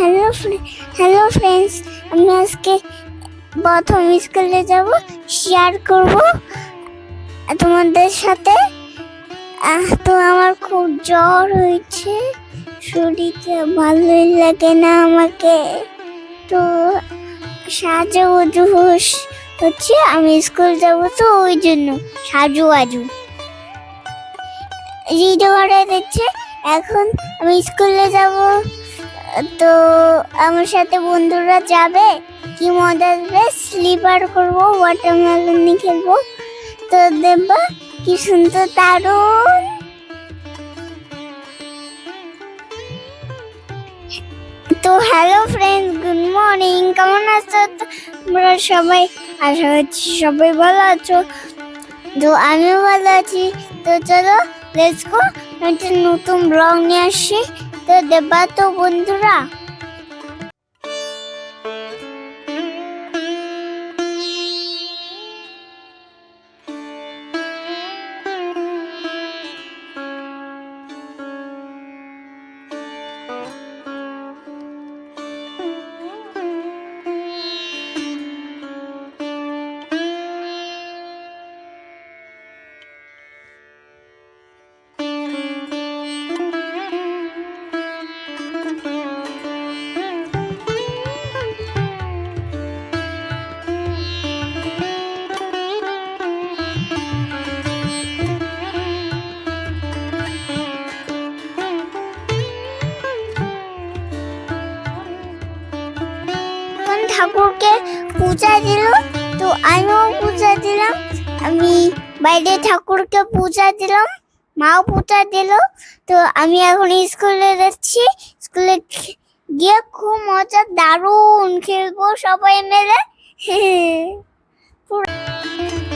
Hello hello friends আমি আজকে প্রথম স্কুলে যাব শেয়ার করব তোমাদের সাথে। তো আমার খুব জ্বর হয়েছে, শরীরটা ভালোই লাগে না আমাকে। তো সাজু উজু হচ্ছে, আমি স্কুল যাব তো ওই জন্য, সাজু আজু। রিড করে দিচ্ছে, এখন আমি স্কুলে যাব। তো আমার সাথে বন্ধুরা যাবে, কি মজা আসবে? স্লিপার করব ওয়াটারমেলন খেলব। তো দেখবা কি সুন্দর দারুণ। তো হ্যালো ফ্রেন্ডস গুড মর্নিং কেমন আছো? তোমরা সবাই, আশা করছি সবাই ভালো আছো। তো আমিও ভালো আছি। তো চলো লেটস গো একটা নতুন ব্লগ নিয়ে আসছি তো দেবা তো বন্ধুরা। পূজা দিল, তো আমিও পূজা দিলাম। আমি বাইরে ঠাকুরকে পূজা দিলাম, মাও পূজা দিল। তো আমি এখন স্কুলে যাচ্ছি। স্কুলে গিয়ে খুব মজা, দারুণ খেলব সবাই মিলে।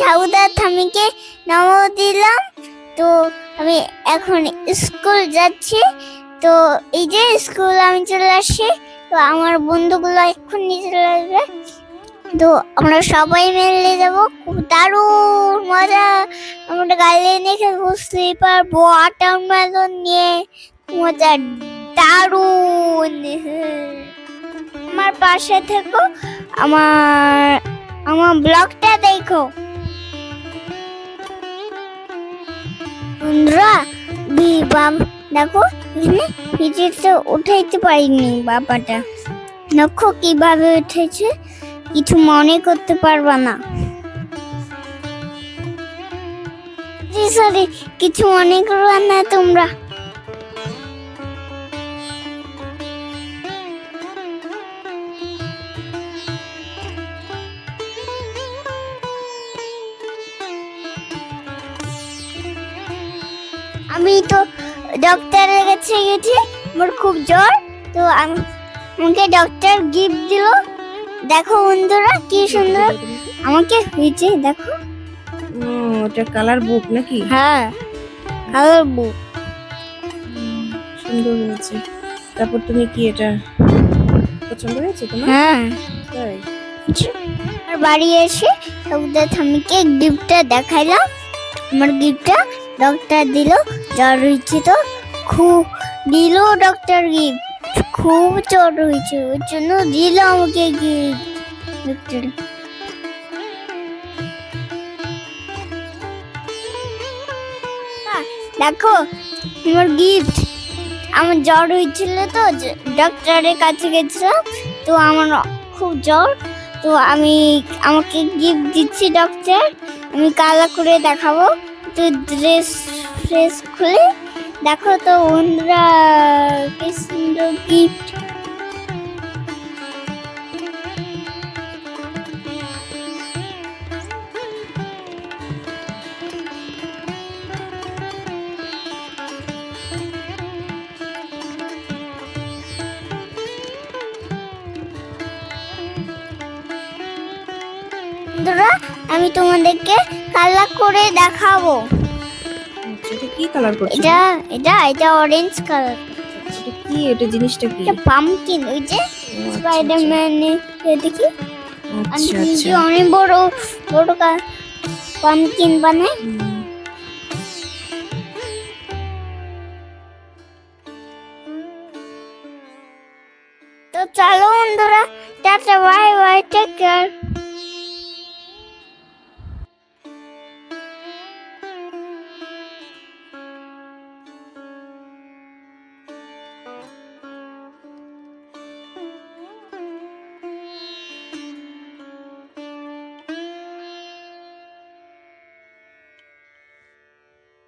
ঠাকুরদার থামিকে নামও দিলাম। তো আমি এখন স্কুল যাচ্ছি। তো এই যে স্কুল আমি চলে আসছি। তো আমার বন্ধুগুলো এক্ষুনি চলে আসবে। তো আমরা সবাই মিলে যাব। খুব দারুণ মজা। আমরা গাড়ি নিয়ে খেলব স্লিপার ওয়াটার মেলন নিয়ে মজা দারুণ। আমার পাশে থেকো। আমার আমার ব্লগটা দেখো। বন্ধুরা বাব দেখো, এখানে পিঠেতে উঠাইতে পারিনি বাবাটা। দেখো কীভাবে উঠেছে, কিছু মনে করতে পারবা না। সরি কিছু মনে করবা না তোমরা। আমি তো ডক্টরের কাছে গেছি আমার খুব জ্বর তো আম- আমাকে ডক্টর গিফট দিল। দেখো বন্ধুরা কি সুন্দর। আমাকে হয়েছে দেখো। ওটা কালার বুক নাকি? হ্যাঁ কালার বুক সুন্দর হয়েছে। তারপর তুমি কি এটা পছন্দ হয়েছে তোমার? হ্যাঁ। তাই? আর বাড়ি এসে ওদের স্বামীকে গিফটটা দেখাইলাম। আমার গিফটটা ডক্টর দিল। জ্বর হয়েছে তো খুব দিল ডক্টর গিফট খুব জ্বর হয়েছে ওই জন্য দিল আমাকে গিফট ডক্টর দেখো আমার গিফট আমার জ্বর হয়েছিল তো ডক্টরের কাছে গেছিলাম, তো আমার খুব জ্বর। তো আমি আমাকে গিফট দিচ্ছি ডক্টর আমি কালা করে দেখাবো। তো ড্রেস ফ্রেস খুলে দেখো তো বন্ধুরা কি সুন্দর গিফট আমি তোমাদেরকে কালা করে দেখাবো। এটা কি কালার করছ? এটা এটা এটা অরেঞ্জ কালার এটা কি? এটা জিনিসটা কি? এটা পামকিন ওই যে ও, আচ্ছা, স্পাইডারম্যান দেখি? আচ্ছা আচ্ছা। অনেক বড় বড় পামকিন হুম। তো চলো বন্ধুরা tata bye bye take care